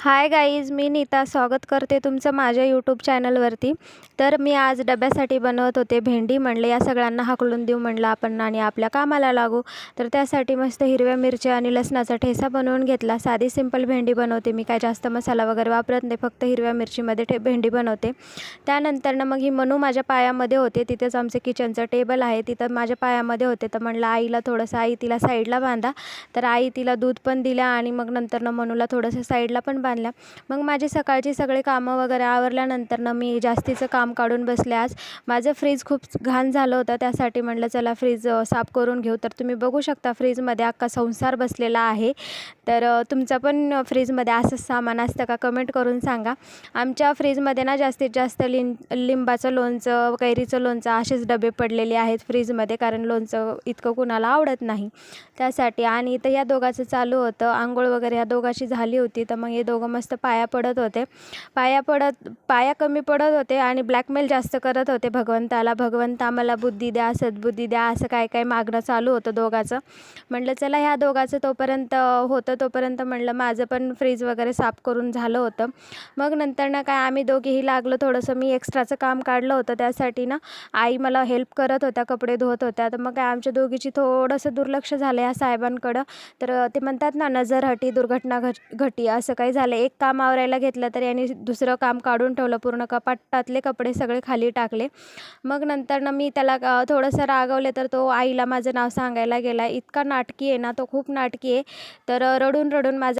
Hi guys मी नीता स्वागत करते तुमचं माझ्या यूट्यूब चॅनलवरती. तर मी आज डब्यासाठी बनवत होते भेंडी. म्हणले या सगळ्यांना हाकलून देऊ म्हणलं आपण आणि आपल्या कामाला लागू. तर त्यासाठी मस्त हिरव्या मिरच्या आणि लसणाचा ठेसा बनवून घेतला. साधी सिंपल भेंडी बनवते. मी काय जास्त मसाला वगैरे वापरत नाही फक्त हिरव्या मिरचीमध्ये ठे भेंडी बनवते. त्यानंतरनं मग ही मनू माझ्या पायामध्ये होते. तिथेच आमचं किचनचं टेबल आहे. तिथं माझ्या पायामध्ये होते. तर म्हणलं आईला थोडंसं आई तिला साईडला बांधा. तर आई तिला दूध पण दिलं आणि मग नंतरनं मनूला थोडंसं साईडला पण बांधला. मग माझी सकाळची सगळे कामं वगैरे आवरल्यानंतरनं मी जास्तीचं काम काढून बसले आज माझं फ्रीज खूप घाण झालं होतं. त्यासाठी म्हणलं चला फ्रीज साफ करून घेऊ. तर तुम्ही बघू शकता फ्रीजमध्ये अख्खा संसार बसलेला आहे. तर तुमचा पण फ्रीजमध्ये असंच सामान असतं का कमेंट करून सांगा. आमच्या फ्रीजमध्ये ना जास्तीत जास्त लिं लिंबाचं लोणचं कैरीचं लोणचं असेच डबे पडलेले आहेत फ्रीजमध्ये कारण लोणचं इतकं कुणाला आवडत नाही. त्यासाठी आणि इथं या दोघांचं चालू होतं. आंघोळ वगैरे ह्या दोघाची झाली होती. तर मग हे दोघं मस्त पाया पडत होते. पाया पडत पाया कमी पडत होते आणि ब्लॅकमेल जास्त करत होते भगवंताला. भगवंत आम्हाला बुद्धी द्या सद्बुद्धी द्या असं काय काय मागणं चालू होतं दोघाचं. म्हटलं चला ह्या दोघाचं तोपर्यंत होतं तोपर्यंत म्हणलं माझं पण फ्रीज वगैरे साफ करून झालं होतं. मग नंतर ना काय आम्ही दोघेही लागलो थोडंसं. मी एक्स्ट्राचं काम काढलं होतं त्यासाठी ना. आई मला हेल्प करत होत्या कपडे धुवत होत्या. तर मग काय आमच्या दोघीची थोडंसं दुर्लक्ष झालं या साहेबांकडं. तर ते म्हणतात ना नजर हटी दुर्घटना घट घटी असं काही झालं एक काम आवरायला घेतलं तर यांनी दुसरं काम काढून ठेवलं. पूर्ण कपाटातले कपडे सगळे खाली टाकले. मग नंतरनं मी त्याला थोडंसं रागवले तर तो आईला माझं नाव सांगायला गेला. इतका नाटकी आहे ना तो खूप नाटकी आहे. तर रडून रडून माझं